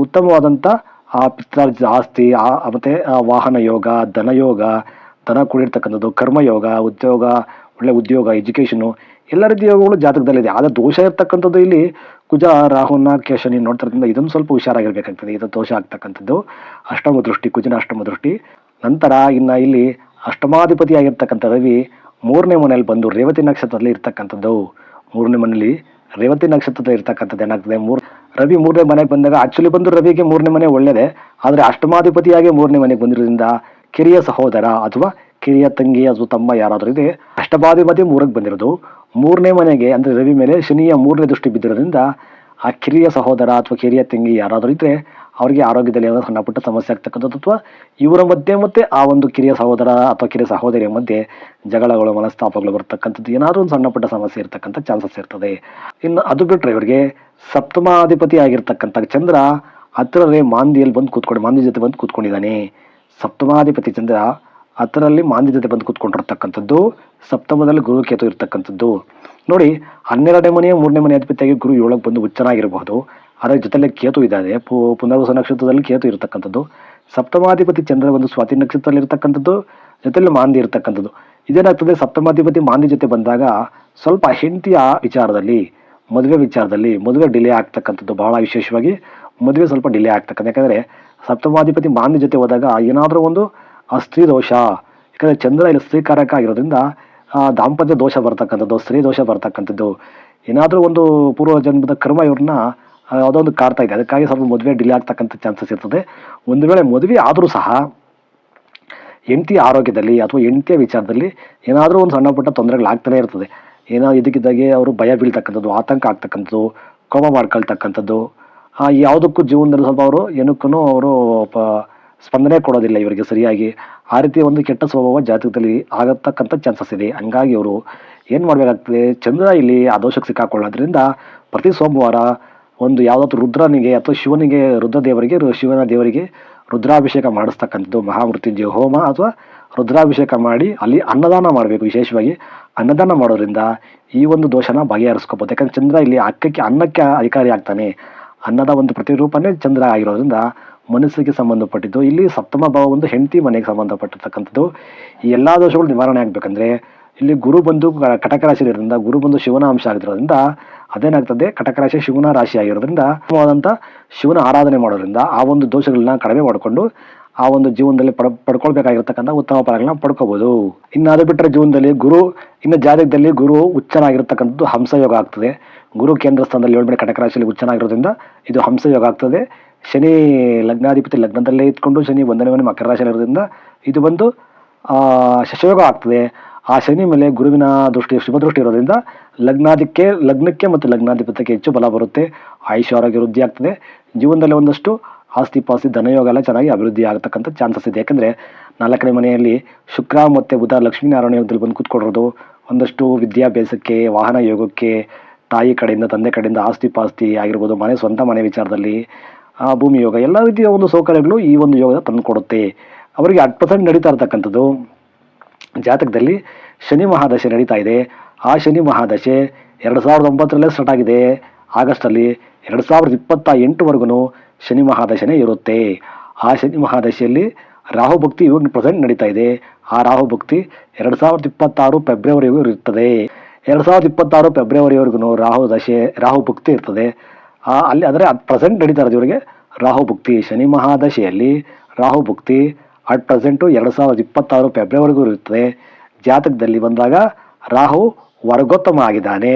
ಉತ್ತಮವಾದಂಥ ಆ ಪಿತ್ರಾರ್ಜಿತ ಆಸ್ತಿ, ಆ, ಮತ್ತೆ ವಾಹನ ಯೋಗ ಧನಯೋಗ ಧನ ಕೂಡಿರ್ತಕ್ಕಂಥದ್ದು ಕರ್ಮಯೋಗ ಉದ್ಯೋಗ ಒಳ್ಳೆ ಉದ್ಯೋಗ ಎಜುಕೇಷನು ಎಲ್ಲ ರೀತಿಯ ಯೋಗಗಳು ಜಾತಕದಲ್ಲಿದೆ ಆದರೆ ದೋಷ ಇರ್ತಕ್ಕಂಥದ್ದು ಇಲ್ಲಿ ಕುಜ, ರಾಹುನ ಕೆ ಶನಿ ನೋಡ್ತಾ ಇರೋದ್ರಿಂದ ಇದೊಂದು ಸ್ವಲ್ಪ ಹುಷಾರಾಗಿರ್ಬೇಕಾಗ್ತದೆ. ಇದು ದೋಷ ಆಗ್ತಕ್ಕಂಥದ್ದು. ಅಷ್ಟಮ ದೃಷ್ಟಿ, ಕುಜನ ಅಷ್ಟಮ ದೃಷ್ಟಿ. ನಂತರ ಇನ್ನ ಇಲ್ಲಿ ಅಷ್ಟಮಾಧಿಪತಿಯಾಗಿರ್ತಕ್ಕಂಥ ರವಿ ಮೂರನೇ ಮನೆಯಲ್ಲಿ ಬಂದು ರೇವತಿ ನಕ್ಷತ್ರದಲ್ಲಿ ಇರ್ತಕ್ಕಂಥದ್ದು. ಮೂರನೇ ಮನೆಯಲ್ಲಿ ರೇವತಿ ನಕ್ಷತ್ರದಲ್ಲಿ ಇರ್ತಕ್ಕಂಥದ್ದು ಏನಾಗ್ತದೆ? ಮೂರು ರವಿ ಮೂರನೇ ಮನೆಗೆ ಬಂದಾಗ ಆಕ್ಚುಲಿ ಬಂದು ರವಿಗೆ ಮೂರನೇ ಮನೆ ಒಳ್ಳೇದೇ. ಆದರೆ ಅಷ್ಟಮಾಧಿಪತಿಯಾಗಿ ಮೂರನೇ ಮನೆಗೆ ಬಂದಿರೋದ್ರಿಂದ ಕಿರಿಯ ಸಹೋದರ ಅಥವಾ ಕಿರಿಯ ತಂಗಿ ಅಥವಾ ತಮ್ಮ ಯಾರಾದರೂ ಇದೆ ಅಷ್ಟಮಾಧಿಪತಿ ಮೂರಕ್ಕೆ ಬಂದಿರೋದು. ಮೂರನೇ ಮನೆಗೆ, ಅಂದ್ರೆ ರವಿ ಮೇಲೆ ಶನಿಯ ಮೂರನೇ ದೃಷ್ಟಿ ಬಿದ್ದಿರೋದ್ರಿಂದ ಆ ಕಿರಿಯ ಸಹೋದರ ಅಥವಾ ಕಿರಿಯ ತಂಗಿ ಯಾರಾದರೂ ಇದ್ರೆ ಅವರಿಗೆ ಆರೋಗ್ಯದಲ್ಲಿ ಏನೋ ಸಣ್ಣ ಪುಟ್ಟ ಸಮಸ್ಯೆ ಆಗ್ತಕ್ಕಂಥದ್ದು ಅಥವಾ ಇವರ ಮಧ್ಯೆ ಮತ್ತೆ ಆ ಒಂದು ಕಿರಿಯ ಸಹೋದರ ಅಥವಾ ಕಿರಿಯ ಸಹೋದರಿಯ ಮಧ್ಯೆ ಜಗಳಗಳು, ಮನಸ್ತಾಪಗಳು ಬರ್ತಕ್ಕಂಥದ್ದು ಏನಾದರೂ ಒಂದು ಸಣ್ಣ ಪುಟ್ಟ ಸಮಸ್ಯೆ ಇರತಕ್ಕಂಥ ಚಾನ್ಸಸ್ ಇರ್ತದೆ. ಇನ್ನು ಅದು ಬಿಟ್ಟರೆ ಇವರಿಗೆ ಸಪ್ತಮಾಧಿಪತಿ ಆಗಿರ್ತಕ್ಕಂಥ ಚಂದ್ರ ಹತ್ತಿರವೇ ಮಾಂದಿಯಲ್ಲಿ ಬಂದು ಕೂತ್ಕೊಂಡು, ಮಾಂದಿ ಜೊತೆ ಬಂದು ಕೂತ್ಕೊಂಡಿದ್ದಾನೆ. ಸಪ್ತಮಾಧಿಪತಿ ಚಂದ್ರ ಹತ್ತರಲ್ಲಿ ಮಾಂದಿ ಜೊತೆ ಬಂದು ಕೂತ್ಕೊಂಡಿರ್ತಕ್ಕಂಥದ್ದು, ಸಪ್ತಮದಲ್ಲಿ ಗುರು ಕೇತು ಇರ್ತಕ್ಕಂಥದ್ದು. ನೋಡಿ, ಹನ್ನೆರಡನೇ ಮನೆಯ ಮೂರನೇ ಮನೆ ಅಧಿಪತಿಯಾಗಿ ಗುರು ಏಳಕ್ಕೆ ಬಂದು ಉಚ್ಚನಾಗಿರಬಹುದು ಅದರ ಜೊತೆಲೆ ಕೇತು ಇದ್ದಾರೆ ಪು, ಪುನರ್ವಸ ನಕ್ಷತ್ರದಲ್ಲಿ ಕೇತು ಇರತಕ್ಕಂಥದ್ದು. ಸಪ್ತಮಾಧಿಪತಿ ಚಂದ್ರ ಒಂದು ಸ್ವಾತಿ ನಕ್ಷತ್ರದಲ್ಲಿ ಇರತಕ್ಕಂಥದ್ದು. ಜೊತೆಲಿ ಮಾಂದಿ ಇರತಕ್ಕಂಥದ್ದು. ಇದೇನಾಗ್ತದೆ, ಸಪ್ತಮಾಧಿಪತಿ ಮಾಂದಿ ಜೊತೆ ಬಂದಾಗ ಸ್ವಲ್ಪ ಹೆಂಡತಿಯ ವಿಚಾರದಲ್ಲಿ, ಮದುವೆ ವಿಚಾರದಲ್ಲಿ ಮದುವೆ ಡಿಲೇ ಆಗ್ತಕ್ಕಂಥದ್ದು ಬಹಳ ವಿಶೇಷವಾಗಿ ಮದುವೆ ಸ್ವಲ್ಪ ಡಿಲೇ ಆಗ್ತಕ್ಕಂಥ ಯಾಕಂದರೆ, ಸಪ್ತಮಾಧಿಪತಿ ಮಾಂದಿ ಜೊತೆ ಹೋದಾಗ ಏನಾದರೂ ಒಂದು ಆ ಸ್ತ್ರೀ ದೋಷ. ಯಾಕಂದರೆ ಚಂದ್ರ ಇಲ್ಲಿ ಸ್ತ್ರೀಕಾರಕ ಆಗಿರೋದ್ರಿಂದ ದಾಂಪತ್ಯ ದೋಷ ಬರ್ತಕ್ಕಂಥದ್ದು, ಸ್ತ್ರೀ ದೋಷ ಬರ್ತಕ್ಕಂಥದ್ದು. ಏನಾದರೂ ಒಂದು ಪೂರ್ವ ಜನ್ಮದ ಕರ್ಮ ಇವ್ರನ್ನ ಯಾವುದೋ ಒಂದು ಕಾಡ್ತಾ ಇದೆ. ಅದಕ್ಕಾಗಿ ಸ್ವಲ್ಪ ಮದುವೆ ಡಿಲೇ ಆಗ್ತಕ್ಕಂಥ ಚಾನ್ಸಸ್ ಇರ್ತದೆ. ಒಂದು ವೇಳೆ ಮದುವೆ ಆದರೂ ಸಹ, ಹೆಂಡತಿಯ ಆರೋಗ್ಯದಲ್ಲಿ ಅಥವಾ ಹೆಂಡತಿಯ ವಿಚಾರದಲ್ಲಿ ಏನಾದರೂ ಒಂದು ಸಣ್ಣ ಪುಟ್ಟ ತೊಂದರೆಗಳಾಗ್ತಾನೆ ಇರ್ತದೆ. ಏನೋ ಇದಕ್ಕಿದ್ದಾಗೆ ಅವರು ಭಯ ಬೀಳ್ತಕ್ಕಂಥದ್ದು, ಆತಂಕ ಆಗ್ತಕ್ಕಂಥದ್ದು ಕೋಮ ಮಾಡ್ಕೊಳ್ತಕ್ಕಂಥದ್ದು ಯಾವುದಕ್ಕೂ ಜೀವನದಲ್ಲಿ ಸ್ವಲ್ಪ ಅವರು ಏನಕ್ಕೂ ಅವರು, ಪ- ಸ್ಪಂದನೆ ಕೊಡೋದಿಲ್ಲ ಇವರಿಗೆ ಸರಿಯಾಗಿ. ಆ ರೀತಿ ಒಂದು ಕೆಟ್ಟ ಸ್ವಭಾವ ಜಾತಕದಲ್ಲಿ ಆಗತಕ್ಕಂಥ ಚಾನ್ಸಸ್ ಇದೆ. ಹಂಗಾಗಿ ಅವರು ಏನು ಮಾಡಬೇಕಾಗ್ತದೆ? ಚಂದ್ರ ಇಲ್ಲಿ ಆ ದೋಷಕ್ಕೆ ಸಿಕ್ಕಾಕೊಳ್ಳೋದ್ರಿಂದ ಪ್ರತಿ ಸೋಮವಾರ ಒಂದು ಯಾವುದಾದ್ರು ರುದ್ರನಿಗೆ ಅಥವಾ ಶಿವನಿಗೆ ರುದ್ರ ದೇವರಿಗೆ ಶಿವನ ದೇವರಿಗೆ ರುದ್ರಾಭಿಷೇಕ ಮಾಡಿಸ್ತಕ್ಕಂಥದ್ದು. ಮಹಾಮೃತ್ಯುಂಜಯ ಹೋಮ ಅಥವಾ ರುದ್ರಾಭಿಷೇಕ ಮಾಡಿ ಅಲ್ಲಿ ಅನ್ನದಾನ ಮಾಡಬೇಕು ವಿಶೇಷವಾಗಿ. ಅನ್ನದಾನ ಮಾಡೋದ್ರಿಂದ ಈ ಒಂದು ದೋಷನ ಬಗೆಹರಿಸ್ಕೋಬೋದು. ಯಾಕಂದ್ರೆ ಚಂದ್ರ ಇಲ್ಲಿ ಅಕ್ಕಕ್ಕೆ ಅನ್ನಕ್ಕೆ ಅಧಿಕಾರಿ ಆಗ್ತಾನೆ. ಅನ್ನದ ಒಂದು ಪ್ರತಿರೂಪನೇ ಚಂದ್ರ ಆಗಿರೋದ್ರಿಂದ ಮನಸ್ಸಿಗೆ ಸಂಬಂಧಪಟ್ಟಿದ್ದು, ಇಲ್ಲಿ ಸಪ್ತಮ ಭಾವ ಒಂದು ಹೆಂಡತಿ ಮನೆಗೆ ಸಂಬಂಧಪಟ್ಟಿರ್ತಕ್ಕಂಥದ್ದು. ಈ ಎಲ್ಲ ದೋಷಗಳು ನಿವಾರಣೆ ಆಗಬೇಕಂದ್ರೆ, ಇಲ್ಲಿ ಗುರು ಬಂದು ಕಟಕ ರಾಶಿ ಇರೋದ್ರಿಂದ, ಗುರು ಬಂದು ಶಿವನ ಅಂಶ ಆಗಿರೋದ್ರಿಂದ, ಅದೇನಾಗ್ತದೆ? ಕಟಕ ರಾಶಿ ಶಿವನ ರಾಶಿ ಆಗಿರೋದ್ರಿಂದ ಉತ್ತಮವಾದಂಥ ಶಿವನ ಆರಾಧನೆ ಮಾಡೋದ್ರಿಂದ, ಆ ಒಂದು ದೋಷಗಳನ್ನ ಕಡಿಮೆ ಮಾಡಿಕೊಂಡು, ಆ ಒಂದು ಜೀವನದಲ್ಲಿ ಪಡ, ಪಡ್ಕೊಳ್ಬೇಕಾಗಿರ್ತಕ್ಕಂಥ ಉತ್ತಮ ಫಲಗಳನ್ನ ಪಡ್ಕೋಬಹುದು ಇನ್ನು ಅದು ಬಿಟ್ಟರೆ ಜೀವನದಲ್ಲಿ ಗುರು, ಇನ್ನು ಜಾತಕದಲ್ಲಿ ಗುರು ಹುಚ್ಚನಾಗಿರ್ತಕ್ಕಂಥದ್ದು ಹಂಸಯೋಗ ಆಗ್ತದೆ. ಗುರು ಕೇಂದ್ರ ಸ್ಥಾನದಲ್ಲಿ ಏಳ್ಬೇಡ ಕಟಕ ರಾಶಿಯಲ್ಲಿ ಹುಚ್ಚನಾಗಿರೋದ್ರಿಂದ, ಇದು ಹಂಸಯೋಗ ಆಗ್ತದೆ. ಶನಿ ಲಗ್ನಾಧಿಪತಿ ಲಗ್ನದಲ್ಲೇ ಇದ್ಕೊಂಡು ಶನಿ ಒಂದನೇ ಮನೆ ಮಕರ ರಾಶಿಯಲ್ಲಿ ಇರೋದ್ರಿಂದ ಇದು ಬಂದು ಶಶಯೋಗ ಆಗ್ತದೆ. ಆ ಶನಿ ಮೇಲೆ ಗುರುವಿನ ದೃಷ್ಟಿ, ಶುಭ ದೃಷ್ಟಿ ಇರೋದ್ರಿಂದ ಲಗ್ನಾಧಿಕ್ಕೆ ಲಗ್ನಕ್ಕೆ ಮತ್ತು ಲಗ್ನಾಧಿಪತ್ಯಕ್ಕೆ ಹೆಚ್ಚು ಬಲ ಬರುತ್ತೆ. ಆಯುಷ್ಯ ಆರೋಗ್ಯ ವೃದ್ಧಿ ಆಗ್ತದೆ. ಜೀವನದಲ್ಲಿ ಒಂದಷ್ಟು ಆಸ್ತಿ ಪಾಸ್ತಿ ಧನಯೋಗ ಎಲ್ಲ ಚೆನ್ನಾಗಿ ಅಭಿವೃದ್ಧಿ ಆಗತಕ್ಕಂಥ ಚಾನ್ಸಸ್ ಇದೆ. ಯಾಕಂದರೆ ನಾಲ್ಕನೇ ಮನೆಯಲ್ಲಿ ಶುಕ್ರ ಮತ್ತು ಬುಧ ಲಕ್ಷ್ಮೀನಾರಾಯಣ ಯೋಗದಲ್ಲಿ ಬಂದು ಕೂತ್ಕೊಳ್ಳೋದು ಒಂದಷ್ಟು ವಿದ್ಯಾಭ್ಯಾಸಕ್ಕೆ, ವಾಹನ ಯೋಗಕ್ಕೆ, ತಾಯಿ ಕಡೆಯಿಂದ, ತಂದೆ ಕಡೆಯಿಂದ ಆಸ್ತಿ ಪಾಸ್ತಿ ಆಗಿರ್ಬೋದು, ಮನೆ, ಸ್ವಂತ ಮನೆ ವಿಚಾರದಲ್ಲಿ ಭೂಮಿ ಯೋಗ ಎಲ್ಲ ರೀತಿಯ ಒಂದು ಸೌಕರ್ಯಗಳು ಈ ಒಂದು ಯೋಗದ ತಂದು ಕೊಡುತ್ತೆ ಅವರಿಗೆ ಅಟ್ ಪರ್ಸೆಂಟ್ ನಡೀತಾ ಇರ್ತಕ್ಕಂಥದ್ದು. ಜಾತಕದಲ್ಲಿ ಶನಿ ಮಹಾದಶೆ ನಡೀತಾ ಇದೆ. ಆ ಶನಿ ಮಹಾದಶೆ ಎರಡು ಸಾವಿರದ ಒಂಬತ್ತರಲ್ಲೇ ಸ್ಟಾರ್ಟ್ ಆಗಿದೆ. ಆಗಸ್ಟಲ್ಲಿ ಎರಡು ಸಾವಿರದ ಇಪ್ಪತ್ತ ಎಂಟುವರೆಗೂ ಶನಿ ಮಹಾದಶೆನೇ ಇರುತ್ತೆ. ಆ ಶನಿ ಮಹಾದಶೆಯಲ್ಲಿ ರಾಹು ಭಕ್ತಿ ಇವಾಗ ಪ್ರೆಸೆಂಟ್ ನಡೀತಾ ಇದೆ. ಆ ರಾಹು ಭಕ್ತಿ ಎರಡು ಸಾವಿರದ ಇಪ್ಪತ್ತಾರು ಫೆಬ್ರವರಿವರೆಗೂ ಇರುತ್ತದೆ. ಎರಡು ಸಾವಿರದ ಇಪ್ಪತ್ತಾರು ಫೆಬ್ರವರಿವರೆಗೂ ರಾಹು ದಶೆ ರಾಹು ಭಕ್ತಿ ಇರ್ತದೆ. ಆ, ಅಲ್ಲಿ ಅಂದರೆ ಅಟ್ ಪ್ರೆಸೆಂಟ್ ನಡೀತಾ ಇರೋದು ಇವರಿಗೆ. ರಾಹು ಭಕ್ತಿ ಶನಿ ಮಹಾದಶೆಯಲ್ಲಿ. ರಾಹು ಭಕ್ತಿ ಅಟ್ ಪ್ರೆಸೆಂಟು ಎರಡು ಸಾವಿರದ ಇಪ್ಪತ್ತಾರು ಫೆಬ್ರವರಿಗೂ ಇರುತ್ತದೆ. ಜಾತಕದಲ್ಲಿ ಬಂದಾಗ ರಾಹು ವರ್ಗೋತ್ತಮ ಆಗಿದ್ದಾನೆ.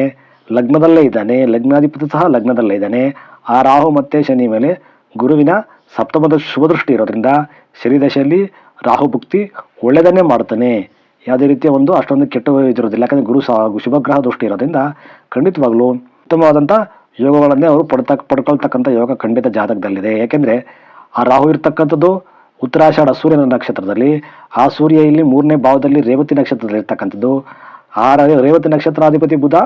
ಲಗ್ನದಲ್ಲೇ ಇದ್ದಾನೆ. ಲಗ್ನಾಧಿಪತಿ ಸಹ ಲಗ್ನದಲ್ಲೇ ಇದ್ದಾನೆ. ಆ ರಾಹು ಮತ್ತು ಶನಿ ಮೇಲೆ ಗುರುವಿನ ಸಪ್ತಮದ ಶುಭ ದೃಷ್ಟಿ ಇರೋದ್ರಿಂದ ಶನಿದಶೆಯಲ್ಲಿ ರಾಹು ಭಕ್ತಿ ಒಳ್ಳೆಯದನ್ನೇ ಮಾಡ್ತಾನೆ ಯಾವುದೇ ರೀತಿಯ ಒಂದು ಅಷ್ಟೊಂದು ಕೆಟ್ಟ ಇದಿರೋದಿಲ್ಲ ಯಾಕಂದರೆ ಗುರು ಸಹ ಶುಭಗ್ರಹ ದೃಷ್ಟಿ ಇರೋದ್ರಿಂದ ಖಂಡಿತವಾಗ್ಲೂ ಉತ್ತಮವಾದಂಥ ಯೋಗಗಳನ್ನೇ ಅವರು ಪಡ್ತ ಪಡ್ಕೊಳ್ತಕ್ಕಂಥ ಯೋಗ ಖಂಡಿತ ಜಾತಕದಲ್ಲಿದೆ. ಏಕೆಂದರೆ ಆ ರಾಹು ಇರ್ತಕ್ಕಂಥದ್ದು ಉತ್ತರಾಷಾಢ ಸೂರ್ಯನ ನಕ್ಷತ್ರದಲ್ಲಿ, ಆ ಸೂರ್ಯ ಇಲ್ಲಿ ಮೂರನೇ ಭಾವದಲ್ಲಿ ರೇವತಿ ನಕ್ಷತ್ರದಲ್ಲಿ ಇರ್ತಕ್ಕಂಥದ್ದು ಆ ರೇವತಿ ನಕ್ಷತ್ರಾಧಿಪತಿ ಬುಧ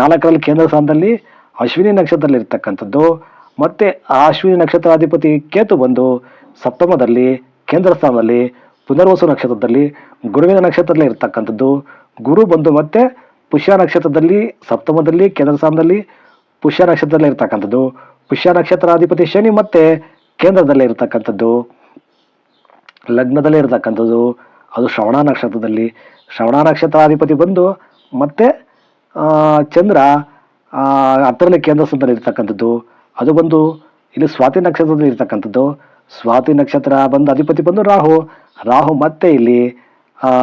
ನಾಲ್ಕರಲ್ಲಿ ಕೇಂದ್ರ ಸ್ಥಾನದಲ್ಲಿ ಅಶ್ವಿನಿ ನಕ್ಷತ್ರದಲ್ಲಿ ಇರ್ತಕ್ಕಂಥದ್ದು ಮತ್ತು ಆ ಅಶ್ವಿನಿ ನಕ್ಷತ್ರಾಧಿಪತಿ ಕೇತು ಬಂದು ಸಪ್ತಮದಲ್ಲಿ ಕೇಂದ್ರ ಸ್ಥಾನದಲ್ಲಿ, ಪುನರ್ವಸು ನಕ್ಷತ್ರದಲ್ಲಿ, ಗುರುವಿನ ನಕ್ಷತ್ರದಲ್ಲಿ ಇರ್ತಕ್ಕಂಥದ್ದು. ಗುರು ಬಂದು ಮತ್ತೆ ಪುಷ್ಯ ನಕ್ಷತ್ರದಲ್ಲಿ, ಸಪ್ತಮದಲ್ಲಿ, ಕೇಂದ್ರ ಸ್ಥಾನದಲ್ಲಿ ಪುಷ್ಯ ನಕ್ಷತ್ರದಲ್ಲಿ ಇರ್ತಕ್ಕಂಥದ್ದು. ಪುಷ್ಯ ನಕ್ಷತ್ರಾಧಿಪತಿ ಶನಿ ಮತ್ತೆ ಕೇಂದ್ರದಲ್ಲೇ ಇರತಕ್ಕಂಥದ್ದು. ಲಗ್ನದಲ್ಲೇ ಇರತಕ್ಕಂಥದ್ದು. ಅದು ಶ್ರವಣ ನಕ್ಷತ್ರದಲ್ಲಿ. ಶ್ರವಣ ನಕ್ಷತ್ರಾಧಿಪತಿ ಬಂದು ಮತ್ತೆ ಚಂದ್ರ ಆ, ಹತ್ತರನೇ ಕೇಂದ್ರ ಸ್ಥಾನದಲ್ಲಿ ಇರ್ತಕ್ಕಂಥದ್ದು. ಅದು ಬಂದು ಇಲ್ಲಿ ಸ್ವಾತಿ ನಕ್ಷತ್ರದಲ್ಲಿ ಇರ್ತಕ್ಕಂಥದ್ದು. ಸ್ವಾತಿ ನಕ್ಷತ್ರ ಬಂದು ಅಧಿಪತಿ ಬಂದು ರಾಹು. ರಾಹು ಮತ್ತೆ ಇಲ್ಲಿ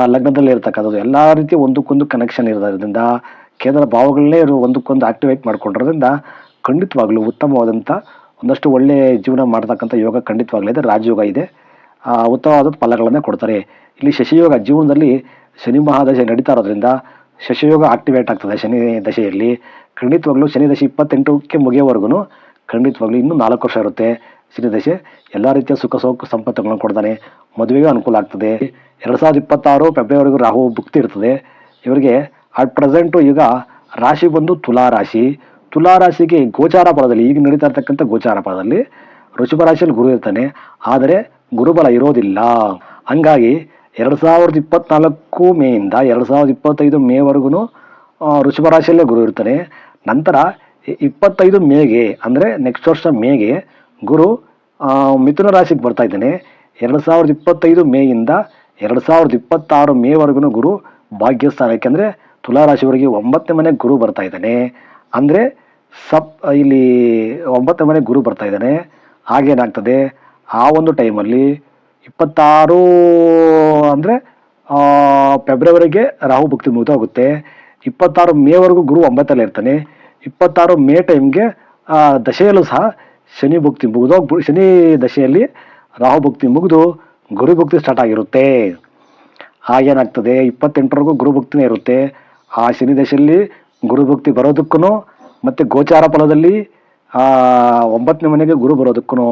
ಲಗ್ನದಲ್ಲಿ ಇರ್ತಕ್ಕಂಥದ್ದು. ಎಲ್ಲ ರೀತಿ ಒಂದಕ್ಕೊಂದು ಕನೆಕ್ಷನ್ ಇರೋದ್ರಿಂದ ಕೇಂದ್ರ ಭಾವಗಳನ್ನೇ ಇವರು ಒಂದಕ್ಕೊಂದು ಆಕ್ಟಿವೇಟ್ ಮಾಡ್ಕೊಂಡಿರೋದ್ರಿಂದ ಖಂಡಿತವಾಗ್ಲೂ ಉತ್ತಮವಾದಂಥ ಒಂದಷ್ಟು ಒಳ್ಳೆ ಜೀವನ ಮಾಡ್ತಕ್ಕಂಥ ಯೋಗ ಖಂಡಿತವಾಗ್ಲೂ ಇದೆ, ರಾಜಯೋಗ ಇದೆ. ಉತ್ತಮವಾದ ಫಲಗಳನ್ನೇ ಕೊಡ್ತಾರೆ. ಇಲ್ಲಿ ಶಶಿಯೋಗ ಜೀವನದಲ್ಲಿ ಶನಿ ಮಹಾದಶೆ ನಡೀತಾ ಇರೋದ್ರಿಂದ ಶಶಿಯೋಗ ಆಕ್ಟಿವೇಟ್ ಆಗ್ತದೆ ಶನಿ ದಶೆಯಲ್ಲಿ. ಖಂಡಿತವಾಗ್ಲೂ ಶನಿ ದಶೆ ಇಪ್ಪತ್ತೆಂಟಕ್ಕೆ ಮುಗಿಯೋವರೆಗೂ ಖಂಡಿತವಾಗ್ಲೂ ಇನ್ನೂ ನಾಲ್ಕು ವರ್ಷ ಇರುತ್ತೆ ಶನಿ ದಶೆ. ಎಲ್ಲ ರೀತಿಯ ಸುಖ ಸೌಖ ಸಂಪತ್ತುಗಳನ್ನು ಕೊಡ್ತಾನೆ. ಮದುವೆಗೆ ಅನುಕೂಲ ಆಗ್ತದೆ. ಎರಡು ಸಾವಿರದ ಇಪ್ಪತ್ತಾರು ಫೆಬ್ರವರಿಗೂ ರಾಹು ಭುಕ್ತಿ ಇರ್ತದೆ. ಇವರಿಗೆ ಅಟ್ ಪ್ರೆಸೆಂಟು ಈಗ ರಾಶಿ ಬಂದು ತುಲಾ ರಾಶಿ. ತುಲಾ ರಾಶಿಗೆ ಗೋಚಾರ ಪದದಲ್ಲಿ, ಈಗ ನಡೀತಾ ಇರ್ತಕ್ಕಂಥ ಗೋಚಾರ ಪದದಲ್ಲಿ ವೃಷಭ ರಾಶಿಯಲ್ಲಿ ಗುರು ಇರ್ತಾನೆ. ಆದರೆ ಗುರುಬಲ ಇರೋದಿಲ್ಲ. ಹಂಗಾಗಿ ಎರಡು ಸಾವಿರದ ಇಪ್ಪತ್ನಾಲ್ಕು ಮೇಯಿಂದ ಎರಡು ಸಾವಿರದ ಇಪ್ಪತ್ತೈದು ಮೇವರೆಗೂ ವೃಷಭ ರಾಶಿಯಲ್ಲೇ ಗುರು ಇರ್ತಾನೆ. ನಂತರ ಇಪ್ಪತ್ತೈದು ಮೇಗೆ, ಅಂದರೆ ನೆಕ್ಸ್ಟ್ ವರ್ಷ ಮೇಗೆ ಗುರು ಮಿಥುನ ರಾಶಿಗೆ ಬರ್ತಾ ಇದ್ದಾನೆ. ಎರಡು ಸಾವಿರದ ಇಪ್ಪತ್ತೈದು ಮೇಯಿಂದ ಎರಡು ಸಾವಿರದ ಇಪ್ಪತ್ತಾರು ಮೇವರೆಗೂ ಗುರು ಭಾಗ್ಯಸ್ಥಾನಕ್ಕೆ, ಅಂದರೆ ತುಲಾ ರಾಶಿಯವರಿಗೆ ಒಂಬತ್ತನೇ ಮನೆ ಗುರು ಬರ್ತಾ ಇದ್ದಾನೆ. ಅಂದರೆ ಸಪ್, ಇಲ್ಲಿ ಒಂಬತ್ತನೇ ಮನೆ ಗುರು ಬರ್ತಾ ಇದ್ದಾನೆ. ಹಾಗೇನಾಗ್ತದೆ ಆ ಒಂದು ಟೈಮಲ್ಲಿ ಇಪ್ಪತ್ತಾರು ಅಂದರೆ ಫೆಬ್ರವರಿಗೆ ರಾಹು ಭಕ್ತಿ ಮುಗಿದೋಗುತ್ತೆ. ಇಪ್ಪತ್ತಾರು ಮೇವರೆಗೂ ಗುರು ಒಂಬತ್ತಲ್ಲೇ ಇರ್ತಾನೆ. ಇಪ್ಪತ್ತಾರು ಮೇ ಟೈಮ್ಗೆ ದಶೆಯಲ್ಲೂ ಸಹ ಶನಿ ಭಕ್ತಿ ಮುಗಿದೋಗ್ಬಿ, ಶನಿ ದಶೆಯಲ್ಲಿ ರಾಹು ಭಕ್ತಿ ಮುಗಿದು ಗುರು ಭಕ್ತಿ ಸ್ಟಾರ್ಟ್ ಆಗಿರುತ್ತೆ. ಹಾಗೇನಾಗ್ತದೆ ಇಪ್ಪತ್ತೆಂಟರವರೆಗೂ ಗುರು ಭಕ್ತಿನೇ ಇರುತ್ತೆ. ಆ ಶನಿ ದಶೆಯಲ್ಲಿ ಗುರು ಭಕ್ತಿ ಬರೋದಕ್ಕೂ ಮತ್ತು ಗೋಚಾರ ಫಲದಲ್ಲಿ ಆ ಒಂಬತ್ತನೇ ಮನೆಗೆ ಗುರು ಬರೋದಕ್ಕೂ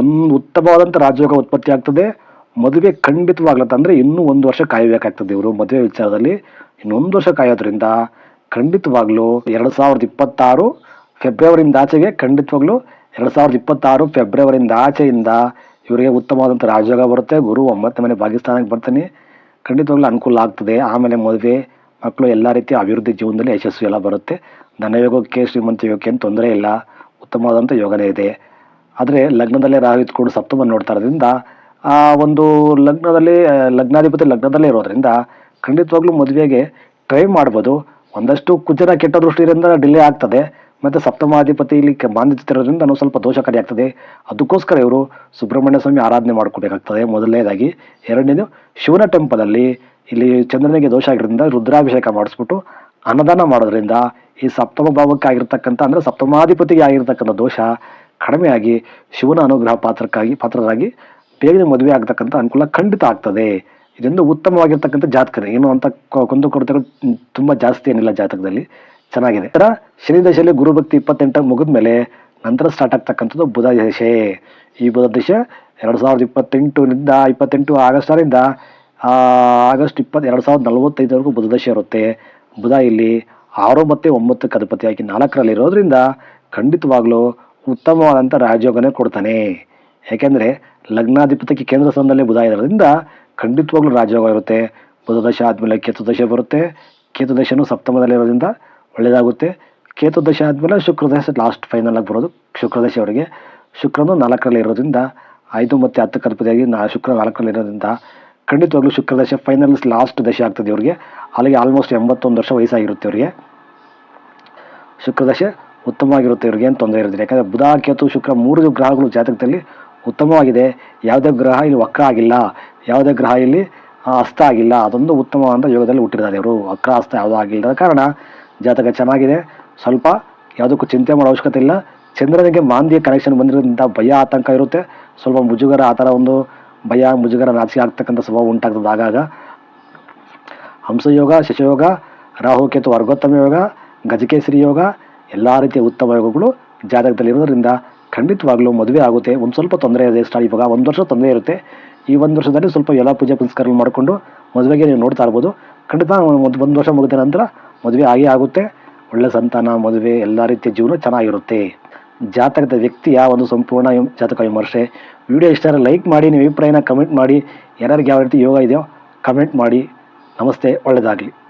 ಒಂದು ಉತ್ತಮವಾದಂಥ ರಾಜಯೋಗ ಉತ್ಪತ್ತಿ ಆಗ್ತದೆ. ಮದುವೆ ಖಂಡಿತವಾಗ್ಲತ್ತ ಅಂದರೆ ಇನ್ನೂ ಒಂದು ವರ್ಷ ಕಾಯಬೇಕಾಗ್ತದೆ ಇವರು. ಮದುವೆ ವಿಚಾರದಲ್ಲಿ ಇನ್ನೊಂದು ವರ್ಷ ಕಾಯೋದ್ರಿಂದ ಖಂಡಿತವಾಗ್ಲೂ ಎರಡು ಸಾವಿರದ ಇಪ್ಪತ್ತಾರು ಫೆಬ್ರವರಿಯಿಂದ ಆಚೆಗೆ ಖಂಡಿತವಾಗ್ಲೂ ಎರಡು ಸಾವಿರದ ಇಪ್ಪತ್ತಾರು ಫೆಬ್ರವರಿಯಿಂದ ಆಚೆಯಿಂದ ಇವರಿಗೆ ಉತ್ತಮವಾದಂಥ ರಾಜಯೋಗ ಬರುತ್ತೆ. ಗುರು ಒಂಬತ್ತನೇ ಮನೆ ಪಾಕಿಸ್ತಾನಕ್ಕೆ ಬರ್ತಾನೆ. ಖಂಡಿತವಾಗ್ಲೂ ಅನುಕೂಲ ಆಗ್ತದೆ. ಆಮೇಲೆ ಮದುವೆ ಮಕ್ಕಳು ಎಲ್ಲ ರೀತಿಯ ಅಭಿವೃದ್ಧಿ ಜೀವನದಲ್ಲಿ ಯಶಸ್ಸು ಎಲ್ಲ ಬರುತ್ತೆ. ಧನಯೋಗಕ್ಕೆ ಶ್ರೀಮಂತ ಯೋಗಕ್ಕೆ ಏನು ತೊಂದರೆ ಇಲ್ಲ. ಉತ್ತಮವಾದಂಥ ಯೋಗನೇ ಇದೆ. ಆದರೆ ಲಗ್ನದಲ್ಲೇ ರಾಹು ಇದ್ಕೊಂಡು ಸಪ್ತಮ ನೋಡ್ತಾ ಇರೋದ್ರಿಂದ, ಆ ಒಂದು ಲಗ್ನದಲ್ಲಿ ಲಗ್ನಾಧಿಪತಿ ಲಗ್ನದಲ್ಲೇ ಇರೋದ್ರಿಂದ ಖಂಡಿತವಾಗ್ಲೂ ಮದುವೆಗೆ ಟ್ರೈ ಮಾಡ್ಬೋದು. ಒಂದಷ್ಟು ಕುಜರ ಕೆಟ್ಟ ದೃಷ್ಟಿಯಿಂದ ಡಿಲೇ ಆಗ್ತದೆ. ಮತ್ತು ಸಪ್ತಮಾಧಿಪತಿ ಇಲ್ಲಿ ಬಾಂಧಿತಿರೋದ್ರಿಂದ ನಾವು ಸ್ವಲ್ಪ ದೋಷಕಾರಿ ಆಗ್ತದೆ. ಅದಕ್ಕೋಸ್ಕರ ಇವರು ಸುಬ್ರಹ್ಮಣ್ಯ ಸ್ವಾಮಿ ಆರಾಧನೆ ಮಾಡ್ಕೋಬೇಕಾಗ್ತದೆ ಮೊದಲನೇದಾಗಿ. ಎರಡನೇದು ಶಿವನ ಟೆಂಪಲಲ್ಲಿ ಇಲ್ಲಿ ಚಂದ್ರನಿಗೆ ದೋಷ ಆಗಿರೋದ್ರಿಂದ ರುದ್ರಾಭಿಷೇಕ ಮಾಡಿಸ್ಬಿಟ್ಟು ಅನ್ನದಾನ ಮಾಡೋದ್ರಿಂದ ಈ ಸಪ್ತಮ ಭಾವಕ್ಕೆ ಆಗಿರ್ತಕ್ಕಂಥ ಅಂದರೆ ಸಪ್ತಮಾಧಿಪತಿಗೆ ಆಗಿರ್ತಕ್ಕಂಥ ದೋಷ ಕಡಿಮೆಯಾಗಿ ಶಿವನ ಅನುಗ್ರಹ ಪಾತ್ರಕ್ಕಾಗಿ, ಪಾತ್ರರಾಗಿ ಬೇಗನೆ ಮದುವೆ ಆಗ್ತಕ್ಕಂಥ ಅನುಕೂಲ ಖಂಡಿತ ಆಗ್ತದೆ. ಇದೊಂದು ಉತ್ತಮವಾಗಿರ್ತಕ್ಕಂಥ ಜಾತಕ ಏನು ಅಂತ ಕುಂದು ಕೊರತೆಗಳು ತುಂಬ ಜಾಸ್ತಿ ಏನಿಲ್ಲ ಜಾತಕದಲ್ಲಿ. ಚೆನ್ನಾಗಿದೆ. ನಂತರ ಶನಿ ದಶೆಯಲ್ಲಿ ಗುರುಭಕ್ತಿ ಇಪ್ಪತ್ತೆಂಟಾಗಿ ಮುಗಿದ ಮೇಲೆ ನಂತರ ಸ್ಟಾರ್ಟ್ ಆಗ್ತಕ್ಕಂಥದ್ದು ಬುಧ ದಶೆ. ಈ ಬುಧ ದಶೆ ಎರಡು ಸಾವಿರದ ಇಪ್ಪತ್ತೆಂಟರಿಂದ ಇಪ್ಪತ್ತೆಂಟು ಆಗಸ್ಟರಿಂದ ಆಗಸ್ಟ್ ಇಪ್ಪತ್ತು ಎರಡು ಸಾವಿರದ ನಲವತ್ತೈದವರೆಗೂ ಬುಧ ದಶೆ ಇರುತ್ತೆ. ಬುಧ ಇಲ್ಲಿ ಆರು ಮತ್ತು ಒಂಬತ್ತಕ್ಕೆ ನಾಲ್ಕರಲ್ಲಿ ಇರೋದ್ರಿಂದ ಖಂಡಿತವಾಗ್ಲೂ ಉತ್ತಮವಾದಂಥ ರಾಜಯೋಗನೇ ಕೊಡ್ತಾನೆ. ಯಾಕೆಂದರೆ ಲಗ್ನಾಧಿಪತಿಗೆ ಕೇಂದ್ರ ಸ್ಥಾನದಲ್ಲಿ ಬುಧ ಇರೋದ್ರಿಂದ ಖಂಡಿತವಾಗ್ಲೂ ರಾಜಯೋಗ ಇರುತ್ತೆ. ಬುಧದಶ ಆದ್ಮೇಲೆ ಕೇತುದಶ ಬರುತ್ತೆ. ಕೇತುದಶನೂ ಸಪ್ತಮದಲ್ಲಿ ಇರೋದ್ರಿಂದ ಒಳ್ಳೆಯದಾಗುತ್ತೆ. ಕೇತುದಶ ಆದಮೇಲೆ ಶುಕ್ರದಶ ಲಾಸ್ಟ್ ಫೈನಲ್ ಆಗಿ ಬರೋದು ಶುಕ್ರದಶಿ ಅವರಿಗೆ. ಶುಕ್ರನು ನಾಲ್ಕರಲ್ಲಿ ಇರೋದ್ರಿಂದ ಐದು ಮತ್ತು ಹತ್ತು ಕದಪತಿಯಾಗಿ ನಾ ಶುಕ್ರ ನಾಲ್ಕರಲ್ಲಿ ಇರೋದ್ರಿಂದ ಖಂಡಿತವಾಗ್ಲೂ ಶುಕ್ರ ದಶೆ ಫೈನಲ್ಸ್ ಲಾಸ್ಟ್ ದಶೆ ಆಗ್ತದೆ ಇವರಿಗೆ ಅಲ್ಲಿಗೆ ಆಲ್ಮೋಸ್ಟ್ ಎಂಬತ್ತೊಂದು ವರ್ಷ ವಯಸ್ಸಾಗಿರುತ್ತೆ ಇವರಿಗೆ ಶುಕ್ರದಶೆ ಉತ್ತಮವಾಗಿರುತ್ತೆ ಇವ್ರಿಗೆ, ಏನು ತೊಂದರೆ ಇರೋದಿಲ್ಲ. ಯಾಕಂದರೆ ಬುಧ, ಕೇತು, ಶುಕ್ರ ಮೂರು ಗ್ರಹಗಳು ಜಾತಕದಲ್ಲಿ ಉತ್ತಮವಾಗಿದೆ. ಯಾವುದೇ ಗ್ರಹ ಇಲ್ಲಿ ವಕ್ರ ಆಗಿಲ್ಲ. ಯಾವುದೇ ಗ್ರಹ ಇಲ್ಲಿ ಅಸ್ತ ಆಗಿಲ್ಲ. ಅದೊಂದು ಉತ್ತಮವಾದ ಯೋಗದಲ್ಲಿ ಹುಟ್ಟಿದ್ದಾರೆ ಇವರು. ವಕ್ರ, ಅಸ್ತ ಯಾವುದೂ ಆಗಿಲ್ಲದ ಕಾರಣ ಜಾತಕ ಚೆನ್ನಾಗಿದೆ. ಸ್ವಲ್ಪ ಯಾವುದಕ್ಕೂ ಚಿಂತೆ ಮಾಡೋ ಅವಶ್ಯಕತೆ ಇಲ್ಲ. ಚಂದ್ರನಿಗೆ ಮಾಂದಿಯ ಕನೆಕ್ಷನ್ ಬಂದಿರೋದ್ರಿಂದ ಭಯ, ಆತಂಕ ಇರುತ್ತೆ. ಸ್ವಲ್ಪ ಮುಜುಗರ ಆ ಥರ ಒಂದು ಭಯ, ಮುಜುಗರ, ರಾಶಿ ಆಗ್ತಕ್ಕಂಥ ಸ್ವಭಾವ ಉಂಟಾಗ್ತದೆ. ಆಗಾಗ ಹಂಸಯೋಗ, ಶಶಯೋಗ, ರಾಹುಕೇತು, ವರ್ಗೋತ್ತಮ ಯೋಗ, ಗಜಕೇಸರಿ ಯೋಗ, ಎಲ್ಲ ರೀತಿಯ ಉತ್ತಮ ಯೋಗಗಳು ಜಾತಕದಲ್ಲಿ ಇರೋದ್ರಿಂದ ಖಂಡಿತವಾಗ್ಲೂ ಮದುವೆ ಆಗುತ್ತೆ. ಒಂದು ಸ್ವಲ್ಪ ತೊಂದರೆ ಇದೆ ಸ್ಟಾರ್ಟ್ ಇವಾಗ. ಒಂದು ವರ್ಷ ತೊಂದರೆ ಇರುತ್ತೆ. ಈ ಒಂದು ವರ್ಷದಲ್ಲಿ ಸ್ವಲ್ಪ ಎಲ್ಲ ಪೂಜೆ ಪುನಸ್ಕಾರಗಳು ಮಾಡಿಕೊಂಡು ಮದುವೆಗೆ ನೀವು ನೋಡ್ತಾ ಇರ್ಬೋದು. ಖಂಡಿತ ಒಂದು ಒಂದು ವರ್ಷ ಮುಗಿದ ನಂತರ ಮದುವೆ ಆಗೇ ಆಗುತ್ತೆ. ಒಳ್ಳೆ ಸಂತಾನ, ಮದುವೆ, ಎಲ್ಲ ರೀತಿಯ ಜೀವನ ಚೆನ್ನಾಗಿರುತ್ತೆ. ಜಾತಕದ ವ್ಯಕ್ತಿಯ ಒಂದು ಸಂಪೂರ್ಣ ಜಾತಕ ವಿಮರ್ಶೆ. ವಿಡಿಯೋ ಇಷ್ಟ ಲೈಕ್ ಮಾಡಿ, ನಿಮ್ಮ ಅಭಿಪ್ರಾಯನ ಕಮೆಂಟ್ ಮಾಡಿ. ಯಾರ್ಯಾರಿಗೆ ಯಾವ ರೀತಿ ಯೋಗ ಇದೆಯೋ ಕಮೆಂಟ್ ಮಾಡಿ. ನಮಸ್ತೆ ಒಳ್ಳೆಯದಾಗಲಿ